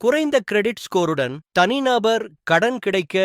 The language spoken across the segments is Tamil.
குறைந்த கிரெடிட் ஸ்கோருடன் தனிநபர் கடன் கிடைக்க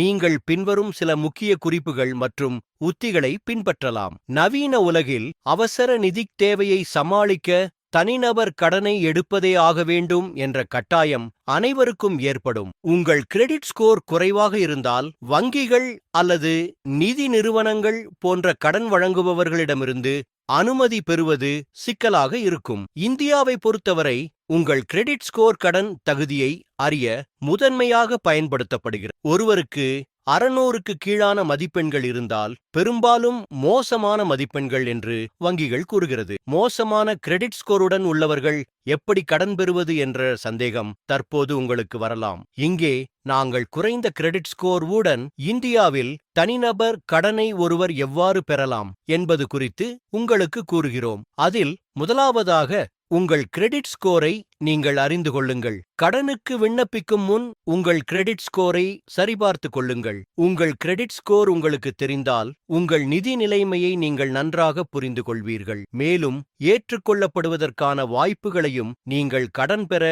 நீங்கள் பின்வரும் சில முக்கிய குறிப்புகள் மற்றும் உத்திகளை பின்பற்றலாம். நவீன உலகில் அவசர நிதித் தேவையை சமாளிக்க தனிநபர் கடனை எடுப்பதே ஆக வேண்டும் என்ற கட்டாயம் அனைவருக்கும் ஏற்படும். உங்கள் கிரெடிட் ஸ்கோர் குறைவாக இருந்தால் வங்கிகள் அல்லது நிதி நிறுவனங்கள் போன்ற கடன் வழங்குபவர்களிடமிருந்து அனுமதி பெறுவது சிக்கலாக இருக்கும். இந்தியாவை பொறுத்தவரை உங்கள் கிரெடிட் ஸ்கோர் கடன் தகுதியை அறிய முதன்மையாக பயன்படுத்தப்படுகிறது. ஒருவருக்கு அறநூறுக்கு கீழான மதிப்பெண்கள் இருந்தால் பெரும்பாலும் மோசமான மதிப்பெண்கள் என்று வங்கிகள் கூறுகிறது. மோசமான கிரெடிட் ஸ்கோருடன் உள்ளவர்கள் எப்படி கடன் பெறுவது என்ற சந்தேகம் தற்போது உங்களுக்கு வரலாம். இங்கே நாங்கள் குறைந்த கிரெடிட் ஸ்கோர் உடன் இந்தியாவில் தனிநபர் கடனை ஒருவர் எவ்வாறு பெறலாம் என்பது குறித்து உங்களுக்கு கூறுகிறோம். அதில் முதலாவதாக உங்கள் கிரெடிட் ஸ்கோரை நீங்கள் அறிந்து கொள்ளுங்கள். கடனுக்கு விண்ணப்பிக்கும் முன் உங்கள் கிரெடிட் ஸ்கோரை சரிபார்த்து கொள்ளுங்கள். உங்கள் கிரெடிட் ஸ்கோர் உங்களுக்கு தெரிந்தால் உங்கள் நிதி நிலைமையை நீங்கள் நன்றாக புரிந்து கொள்வீர்கள். மேலும் ஏற்றுக்கொள்ளப்படுவதற்கான வாய்ப்புகளையும் நீங்கள் கடன் பெற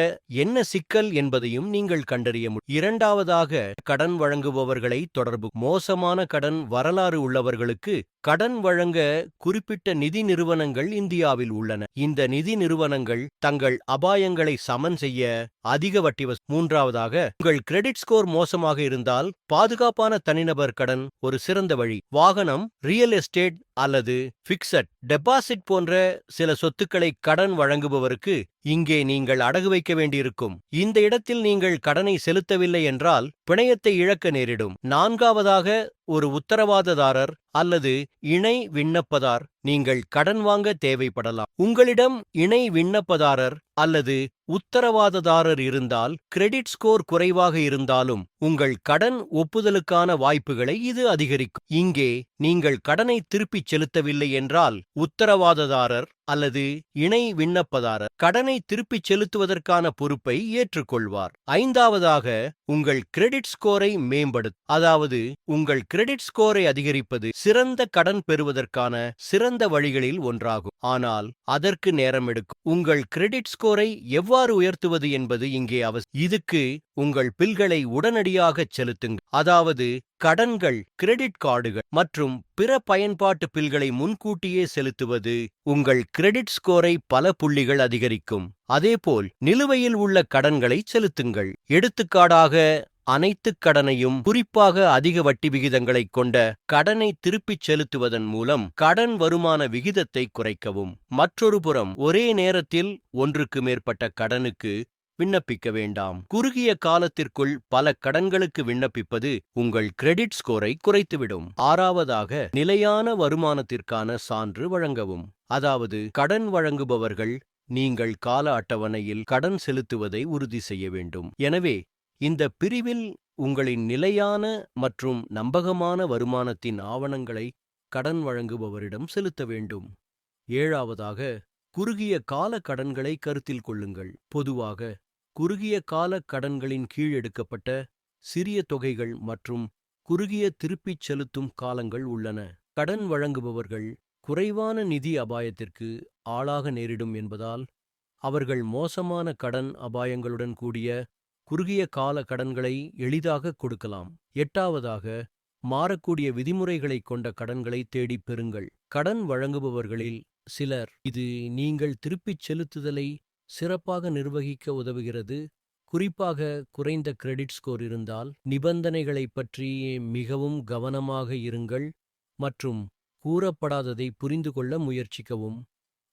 என்ன சிக்கல் என்பதையும் நீங்கள் கண்டறிய முடியும் இரண்டாவதாக கடன் வழங்குபவர்களை தொடர்பு மோசமான கடன் வரலாறு உள்ளவர்களுக்கு கடன் வழங்க குறிப்பிட்ட நிதி நிறுவனங்கள் இந்தியாவில் உள்ளன. இந்த நிதி நிறுவனங்கள் தங்கள் அபாயங்களை சமன் செய்ய அதிக வட்டி மூன்றாவதாக உங்கள் கிரெடிட் ஸ்கோர் மோசமாக இருந்தால் பாதுகாப்பான தனிநபர் கடன் ஒரு சிறந்த வழி. வாகனம் ரியல் எஸ்டேட் அல்லது ஃபிக்சட் டெபாசிட் போன்ற சில சொத்துக்களை கடன் வழங்குபவருக்கு இங்கே நீங்கள் அடகு வைக்க வேண்டியிருக்கும். இந்த இடத்தில் நீங்கள் கடனை செலுத்தவில்லை என்றால் பிணையத்தை இழக்க நேரிடும். நான்காவதாக ஒரு உத்தரவாததாரர் அல்லது இணை விண்ணப்பதார் நீங்கள் கடன் வாங்க தேவைப்படலாம். உங்களிடம் இணை விண்ணப்பதாரர் அல்லது உத்தரவாததாரர் இருந்தால் கிரெடிட் ஸ்கோர் குறைவாக இருந்தாலும் உங்கள் கடன் ஒப்புதலுக்கான வாய்ப்புகளை இது அதிகரிக்கும். இங்கே நீங்கள் கடனை திருப்பிச் செலுத்தவில்லை என்றால் உத்தரவாததாரர் அல்லது இணை விண்ணப்பதாரர் கடனை திருப்பிச் செலுத்துவதற்கான பொறுப்பை ஏற்றுக்கொள்வார். ஐந்தாவதாக உங்கள் கிரெடிட் ஸ்கோரை மேம்படுத்த அதாவது உங்கள் கிரெடிட் ஸ்கோரை அதிகரிப்பது சிறந்த கடன் பெறுவதற்கான சிறந்த வழிகளில் ஒன்றாகும். ஆனால் அதற்கு நேரம் எடுக்கும். உங்கள் கிரெடிட் ஸ்கோரை எவ்வாறு உயர்த்துவது என்பது இங்கே அவசியம் இதுக்கு உங்கள் பில்களை உடனடியாகச் செலுத்துங்கள். அதாவது கடன்கள் கிரெடிட் கார்டுகள் மற்றும் பிற பயன்பாட்டு பில்களை முன்கூட்டியே செலுத்துவது உங்கள் கிரெடிட் ஸ்கோரை பல புள்ளிகள் அதிகரிக்கும். அதேபோல் நிலுவையில் உள்ள கடன்களை செலுத்துங்கள். எடுத்துக்காடாக அனைத்து கடனையும் குறிப்பாக அதிக வட்டி விகிதங்களைக் கொண்ட கடனை திருப்பிச் செலுத்துவதன் மூலம் கடன் வருமான விகிதத்தை குறைக்கவும். மற்றொரு புறம் ஒரே நேரத்தில் ஒன்றுக்கு மேற்பட்ட கடனுக்கு விண்ணப்பிக்க வேண்டாம். குறுகிய காலத்திற்குள் பல கடன்களுக்கு விண்ணப்பிப்பது உங்கள் கிரெடிட் ஸ்கோரை குறைத்துவிடும். ஆறாவதாக நிலையான வருமானத்திற்கான சான்று வழங்கவும். அதாவது கடன் வழங்குபவர்கள் நீங்கள் கால அட்டவணையில் கடன் செலுத்துவதை உறுதி செய்ய வேண்டும். எனவே இந்த பிரிவில் உங்களின் நிலையான மற்றும் நம்பகமான வருமானத்தின் ஆவணங்களை கடன் வழங்குபவரிடம் செலுத்த வேண்டும். ஏழாவதாக குறுகிய கால கடன்களை கருத்தில் கொள்ளுங்கள். பொதுவாக குறுகிய கால கடன்களின் கீழ் எடுக்கப்பட்ட சிறிய தொகைகள் மற்றும் குறுகிய திருப்பிச் செலுத்தும் காலங்கள் உள்ளன. கடன் வழங்குபவர்கள் குறைவான நிதி அபாயத்திற்கு ஆளாக நேரிடும் என்பதால் அவர்கள் மோசமான கடன் அபாயங்களுடன் கூடிய குறுகிய கால கடன்களை எளிதாக கொடுக்கலாம். எட்டாவதாக மாறக்கூடிய விதிமுறைகளைக் கொண்ட கடன்களை தேடிப் பெறுங்கள். கடன் வழங்குபவர்களில் சிலர் இது நீங்கள் திருப்பிச் செலுத்துதலை சிறப்பாக நிர்வகிக்க உதவுகிறது. குறிப்பாக குறைந்த கிரெடிட் ஸ்கோர் இருந்தால் நிபந்தனைகளைப் பற்றி மிகவும் கவனமாக இருங்கள் மற்றும் கூறப்படாததை புரிந்து கொள்ள முயற்சிக்கவும்.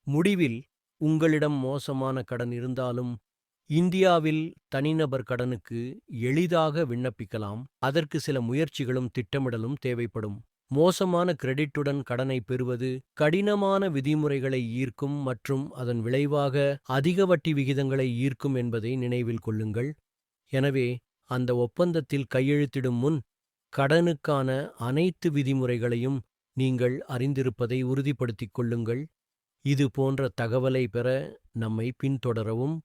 முடிவில் உங்களிடம் மோசமான கடன் இருந்தாலும் இந்தியாவில் தனிநபர் கடனுக்கு எளிதாக விண்ணப்பிக்கலாம். அதற்கு சில முயற்சிகளும் திட்டமிடலும் தேவைப்படும். மோசமான கிரெடிட்டுடன் கடனை பெறுவது கடினமான விதிமுறைகளை ஈர்க்கும் மற்றும் அதன் விளைவாக அதிக வட்டி விகிதங்களை ஈர்க்கும் என்பதை நினைவில் கொள்ளுங்கள். எனவே அந்த ஒப்பந்தத்தில் கையெழுத்திடும் முன் கடனுக்கான அனைத்து விதிமுறைகளையும் நீங்கள் அறிந்திருப்பதை உறுதிப்படுத்திக் கொள்ளுங்கள். இது போன்ற தகவலை பெற நம்மை பின்தொடரவும்.